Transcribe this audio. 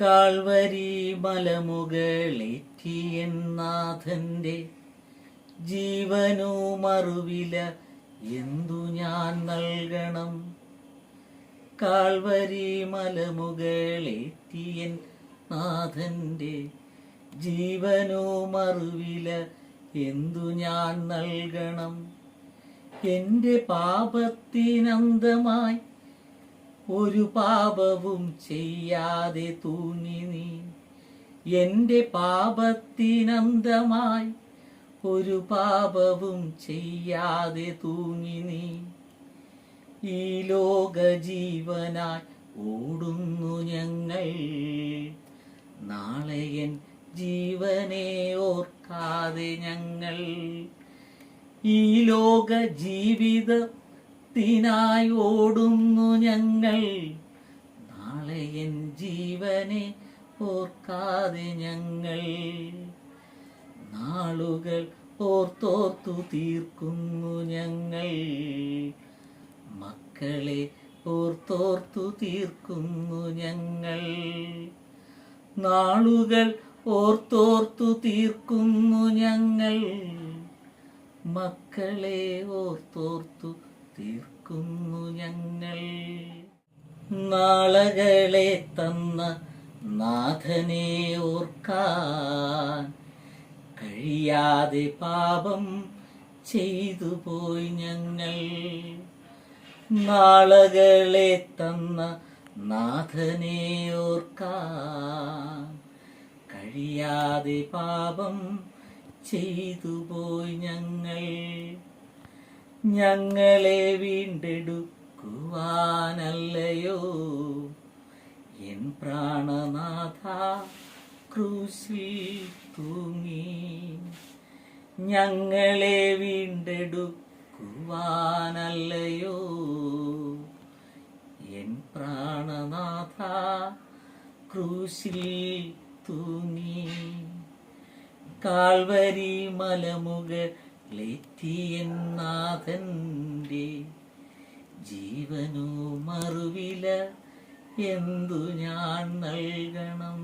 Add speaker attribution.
Speaker 1: Calvary മലമുകളേറ്റിയൻ നാഥന്റെ ജീവനു മറുവില എന്തു ഞാൻ നൽകണം? കാൽവരി മലമുകളേറ്റിയൻ നാഥന്റെ ജീവനു മറുവില എന്തു ഞാൻ നൽകണം? എന്റെ പാപത്തിനന്തമായി ഒരു പാപവും ചെയ്യാതെ തൂങ്ങി നീ. എന്റെ പാപത്തിനന്തമായി ഒരു പാപവും ചെയ്യാതെ തൂങ്ങി നീ. ഈ ലോക ജീവനായി ഓടുന്നു ഞങ്ങൾ. നാളെയൻ ജീവനെ ഓർക്കാതെ ഞങ്ങൾ. ഈ ലോക ജീവിതത്തിനായി ഓടുന്നു ഞങ്ങൾ. നാളെ എൻ ജീവനെ ഓർക്കാതെ ഞങ്ങൾ. നാളുകൾ ഓർത്തോർത്തു തീർക്കുന്നു ഞങ്ങൾ. മക്കളെ ഓർത്തോർത്തു തീർക്കുന്നു ഞങ്ങൾ. നാളുകൾ ഓർത്തോർത്തു തീർക്കുന്നു ഞങ്ങൾ. മക്കളെ ഓർത്തോർത്തു തീർക്കുന്നു ഞങ്ങൾ. നാളകളെ തന്ന നാഥനെ ഓർക്കാൻ കഴിയാതെ പാപം ചെയ്തു പോയി ഞങ്ങൾ. നാളകളെ തന്ന നാഥനെ ഓർക്കാൻ കഴിയാതെ പാപം ചെയ്തു പോയി ഞങ്ങൾ. ഞങ്ങളെ വീണ്ടെടുക്കുവാനല്ലയോ? എൻ പ്രാണനാഥ ക്രൂശി തൂങ്ങി. ഞങ്ങളെ വീണ്ടെടുക്കുവാനല്ലയോ? എൻ പ്രാണനാഥ ക്രൂശി തൂങ്ങി. കാൽവരി മലമുകളെത്തിയൻ നാഥന്റെ ജീവനു മറുവില എന്തു ഞാൻ നൽകണം?